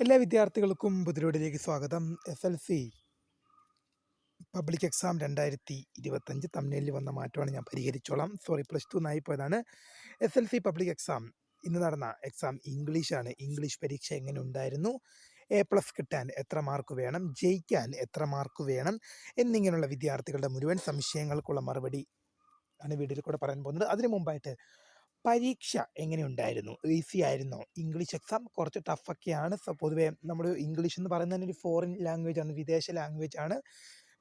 എല്ലാ വിദ്യാർത്ഥികൾക്കും പുതിരോടിലേക്ക് സ്വാഗതം. S L C public exam രണ്ടായിരത്തി ഇരുപത്തഞ്ച് തമിഴിൽ വന്ന മാറ്റമാണ് ഞാൻ പരിഹരിച്ചോളാം. സോറി പ്ലസ് ടു നായി പോയതാണ്. S L C public exam ഇന്ന് നടന്ന എക്സാം ഇംഗ്ലീഷാണ്. ഇംഗ്ലീഷ് പരീക്ഷ എങ്ങനെ ഉണ്ടായിരുന്നു? എ പ്ലസ് കിട്ടാൻ എത്ര മാർക്ക് വേണം? ജയിക്കാൻ എത്ര മാർക്ക് വേണം? എന്നിങ്ങനെയുള്ള വിദ്യാർത്ഥികളുടെ മുഴുവൻ സംശയങ്ങൾക്കുള്ള മറുപടി ആണ് വീഡിയോയിൽ കൂടെ പറയാൻ പോകുന്നത്. അതിനു മുമ്പായിട്ട് പരീക്ഷ എങ്ങനെയുണ്ടായിരുന്നു ഈസി ആയിരുന്നോ? ഇംഗ്ലീഷ് എക്സാം കുറച്ച് ടഫൊക്കെയാണ് പൊതുവേ നമ്മൾ ഇംഗ്ലീഷ് എന്ന് പറയുന്നത് ഒരു ഫോറിൻ ലാംഗ്വേജ് ആണ് വിദേശ ലാംഗ്വേജ് ആണ്.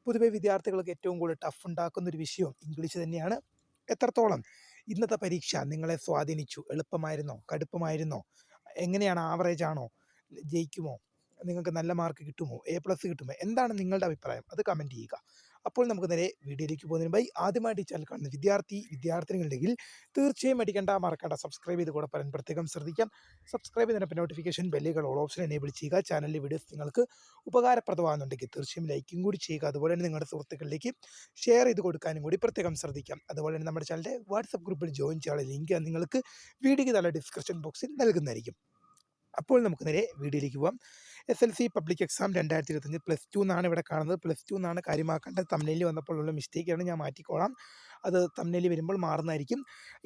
പൊതുവേ വിദ്യാർത്ഥികൾക്ക് ഏറ്റവും കൂടുതൽ ടഫ് ഉണ്ടാക്കുന്ന ഒരു വിഷയം ഇംഗ്ലീഷ് തന്നെയാണ്. എത്രത്തോളം ഇന്നത്തെ പരീക്ഷ നിങ്ങളെ സ്വാധീനിച്ചു? എളുപ്പമായിരുന്നോ? കടുപ്പമായിരുന്നോ? എങ്ങനെയാണ് ആവറേജ് ആണോ? ജയിക്കുമോ? നിങ്ങൾക്ക് നല്ല മാർക്ക് കിട്ടുമോ? എ പ്ലസ് കിട്ടുമോ? എന്താണ് നിങ്ങളുടെ അഭിപ്രായം? അത് കമന്റ് ചെയ്യുക. അപ്പോൾ നമുക്ക് നേരെ വീഡിയോയിലേക്ക് പോകുന്നതിന് മുമ്പായി ആദ്യമായിട്ട് ഈ ചാനൽ കാണുന്ന വിദ്യാർത്ഥി വിദ്യാർത്ഥിനികളുണ്ടെങ്കിൽ തീർച്ചയായും അടിക്കേണ്ട മറക്കേണ്ട സബ്സ്ക്രൈബ് ചെയ്ത് കൂടെ പറയാൻ പ്രത്യേകം ശ്രദ്ധിക്കാം സബ്സ്ക്രൈബ് ചെയ്തതിനൊപ്പം നോട്ടിഫിക്കേഷൻ ബെല്ലുകൾ ഓൾ ഓപ്ഷൻ എനേബിൾ ചെയ്യുക. ചാനലിലെ വീഡിയോസ് നിങ്ങൾക്ക് ഉപകാരപ്രദമാകുന്നുണ്ടെങ്കിൽ തീർച്ചയായും ലൈക്കും കൂടി ചെയ്യുക. അതുപോലെ തന്നെ നിങ്ങളുടെ സുഹൃത്തുക്കളിലേക്ക് ഷെയർ ചെയ്ത് കൊടുക്കാനും കൂടി പ്രത്യേകം ശ്രദ്ധിക്കാം. അതുപോലെ തന്നെ നമ്മുടെ ചാനലിന്റെ വാട്സപ്പ് ഗ്രൂപ്പിൽ ജോയിൻ ചെയ്യാനുള്ള ലിങ്ക് നിങ്ങൾക്ക് വീഡിയോയ്ക്ക് തല ഡിസ്ക്രിപ്ഷൻ ബോക്സിൽ നൽകുന്നതായിരിക്കും. അപ്പോൾ നമുക്ക് നേരെ വീഡിയോയിലേക്ക് പോവാം. S L C public exam രണ്ടായിരത്തി ഇരുപത്തഞ്ച് പ്ലസ് ടു എന്നാണ് ഇവിടെ കാണുന്നത്. പ്ലസ് ടു എന്നാണ് കാര്യമാക്കേണ്ടത്. തമിഴിൽ വന്നപ്പോഴുള്ള മിസ്റ്റേക്കാണ് ഞാൻ മാറ്റിക്കോളാം. അത് തമിഴിൽ വരുമ്പോൾ മാറുന്നതായിരിക്കും.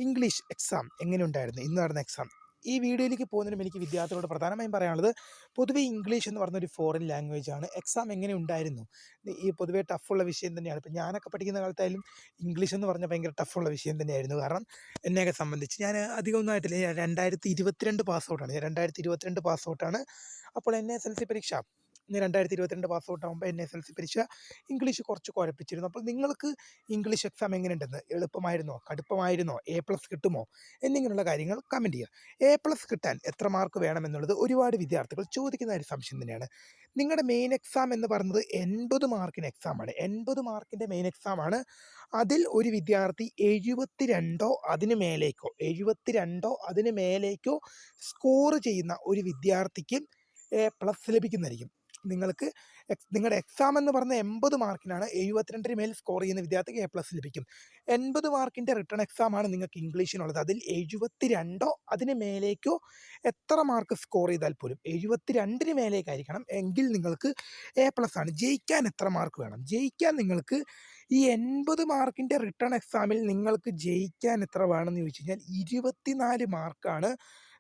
ഇംഗ്ലീഷ് എക്സാം എങ്ങനെയുണ്ടായിരുന്നു ഇന്ന് നടന്ന എക്സാം ഈ വീഡിയോയിലേക്ക് പോകുന്നതിനും എനിക്ക് വിദ്യാർത്ഥികളോട് പ്രധാനമായും പറയാനുള്ളത് പൊതുവേ ഇംഗ്ലീഷ് എന്ന് പറഞ്ഞൊരു ഫോറിൻ ലാംഗ്വേജ് ആണ്. എക്സാം എങ്ങനെ ഉണ്ടായിരുന്നു? ഈ പൊതുവേ ടഫുള്ള വിഷയം തന്നെയാണ്. ഇപ്പം ഞാനൊക്കെ പഠിക്കുന്ന കാലത്തായാലും ഇംഗ്ലീഷ് എന്ന് പറഞ്ഞാൽ ഭയങ്കര ടഫുള്ള വിഷയം തന്നെയായിരുന്നു. കാരണം എന്നെയൊക്കെ സംബന്ധിച്ച് ഞാൻ അധികം ഒന്നും ആയിട്ടില്ല. ഞാൻ രണ്ടായിരത്തി ഇരുപത്തിരണ്ട് പാസ് ഔട്ടാണ് ഞാൻ രണ്ടായിരത്തി ഇരുപത്തിരണ്ട് പാസ് ഔട്ടാണ് അപ്പോൾ എൻ എസ് എൽ സി പരീക്ഷ ഇന്ന് രണ്ടായിരത്തി ഇരുപത്തിരണ്ട് പാസ് ഔട്ട് ആകുമ്പോൾ എൻ എസ് എൽ സി പരീക്ഷ ഇംഗ്ലീഷ് കുറച്ച് കുഴപ്പിച്ചിരുന്നു അപ്പോൾ നിങ്ങൾക്ക് ഇംഗ്ലീഷ് എക്സാം എങ്ങനെയുണ്ടെന്ന് എളുപ്പമായിരുന്നോ? കടുപ്പമായിരുന്നോ? എ പ്ലസ് കിട്ടുമോ? എന്നിങ്ങനെയുള്ള കാര്യങ്ങൾ കമന്റ് ചെയ്യുക. എ പ്ലസ് കിട്ടാൻ എത്ര മാർക്ക് വേണമെന്നുള്ളത് ഒരുപാട് വിദ്യാർത്ഥികൾ ചോദിക്കുന്ന ഒരു സംശയം തന്നെയാണ്. നിങ്ങളുടെ മെയിൻ എക്സാം എന്ന് പറയുന്നത് എൺപത് മാർക്കിന് എക്സാമാണ് എൺപത് മാർക്കിന്റെ മെയിൻ എക്സാമാണ് അതിൽ ഒരു വിദ്യാർത്ഥി എഴുപത്തി രണ്ടോ അതിന് മേലേക്കോ എഴുപത്തി രണ്ടോ അതിന് മേലേക്കോ സ്കോർ ചെയ്യുന്ന ഒരു വിദ്യാർത്ഥിക്ക് എ പ്ലസ് ലഭിക്കുന്നതായിരിക്കും. നിങ്ങൾക്ക് നിങ്ങളുടെ എക്സാം എന്ന് പറഞ്ഞ എൺപത് മാർക്കിനാണ് എഴുപത്തിരണ്ടിന് മേൽ സ്കോർ ചെയ്യുന്ന വിദ്യാർത്ഥിക്ക് എ പ്ലസ് ലഭിക്കും. എൺപത് മാർക്കിന്റെ റിട്ടേൺ എക്സാമാണ് നിങ്ങൾക്ക് ഇംഗ്ലീഷിനുള്ളത്. അതിൽ എഴുപത്തി രണ്ടോ അതിന് മേലേക്കോ എത്ര മാർക്ക് സ്കോർ ചെയ്താൽ പോലും എഴുപത്തി രണ്ടിന് മേലേക്കായിരിക്കണം എങ്കിൽ നിങ്ങൾക്ക് എ പ്ലസ് ആണ്. ജയിക്കാൻ എത്ര മാർക്ക് വേണം? ജയിക്കാൻ നിങ്ങൾക്ക് ഈ എൺപത് മാർക്കിന്റെ റിട്ടേൺ എക്സാമിൽ നിങ്ങൾക്ക് ജയിക്കാൻ എത്ര വേണമെന്ന് ചോദിച്ചു കഴിഞ്ഞാൽ ഇരുപത്തിനാല് മാർക്കാണ്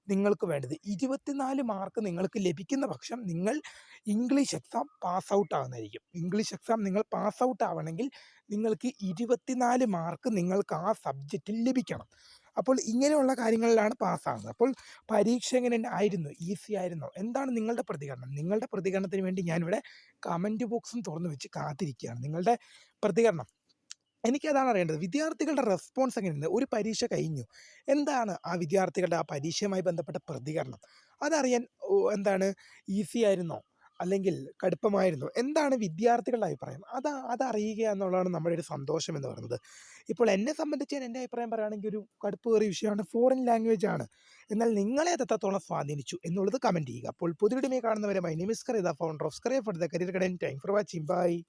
നിങ്ങൾക്ക് വേണ്ടത്. ഇരുപത്തിനാല് മാർക്ക് നിങ്ങൾക്ക് ലഭിക്കുന്ന പക്ഷം നിങ്ങൾ ഇംഗ്ലീഷ് എക്സാം പാസ് ഔട്ട് ആകുന്നതായിരിക്കും ഇംഗ്ലീഷ് എക്സാം നിങ്ങൾ പാസ് ഔട്ട് ആവണമെങ്കിൽ നിങ്ങൾക്ക് ഇരുപത്തിനാല് മാർക്ക് നിങ്ങൾക്ക് ആ സബ്ജക്റ്റിൽ ലഭിക്കണം. അപ്പോൾ ഇങ്ങനെയുള്ള കാര്യങ്ങളിലാണ് പാസ്സാകുന്നത് അപ്പോൾ പരീക്ഷ എങ്ങനെ ആയിരുന്നു? ഈസി ആയിരുന്നോ? എന്താണ് നിങ്ങളുടെ പ്രതികരണം? നിങ്ങളുടെ പ്രതികരണത്തിന് വേണ്ടി ഞാനിവിടെ കമന്റ് ബോക്സും തുറന്നു വെച്ച് കാത്തിരിക്കുകയാണ്. നിങ്ങളുടെ പ്രതികരണം എനിക്കതാണ് അറിയേണ്ടത്. വിദ്യാർത്ഥികളുടെ റെസ്പോൺസ് എങ്ങനെയുണ്ട്? ഒരു പരീക്ഷ കഴിഞ്ഞു. എന്താണ് ആ വിദ്യാർത്ഥികളുടെ ആ പരീക്ഷയുമായി ബന്ധപ്പെട്ട പ്രതികരണം? അതറിയാൻ എന്താണ് ഈസി ആയിരുന്നോ? അല്ലെങ്കിൽ കടുപ്പമായിരുന്നു? എന്താണ് വിദ്യാർത്ഥികളുടെ അഭിപ്രായം? അത് അതറിയുക എന്നുള്ളതാണ് നമ്മുടെ ഒരു സന്തോഷം എന്ന് പറയുന്നത്. ഇപ്പോൾ എന്നെ സംബന്ധിച്ച് ഞാൻ എന്റെ അഭിപ്രായം പറയുകയാണെങ്കിൽ ഒരു കടുപ്പ് കയറിയ വിഷയമാണ്. ഫോറിൻ ലാംഗ്വേജ് ആണ്. എന്നാൽ നിങ്ങളെ എത്രത്തോളം സ്വാധീനിച്ചു എന്നുള്ളത് കമന്റ് ചെയ്യുക. അപ്പോൾ പുതിയ കാണുന്നവരെ my name is Kariya founder of Scaria for the career കടൻ thank for watching by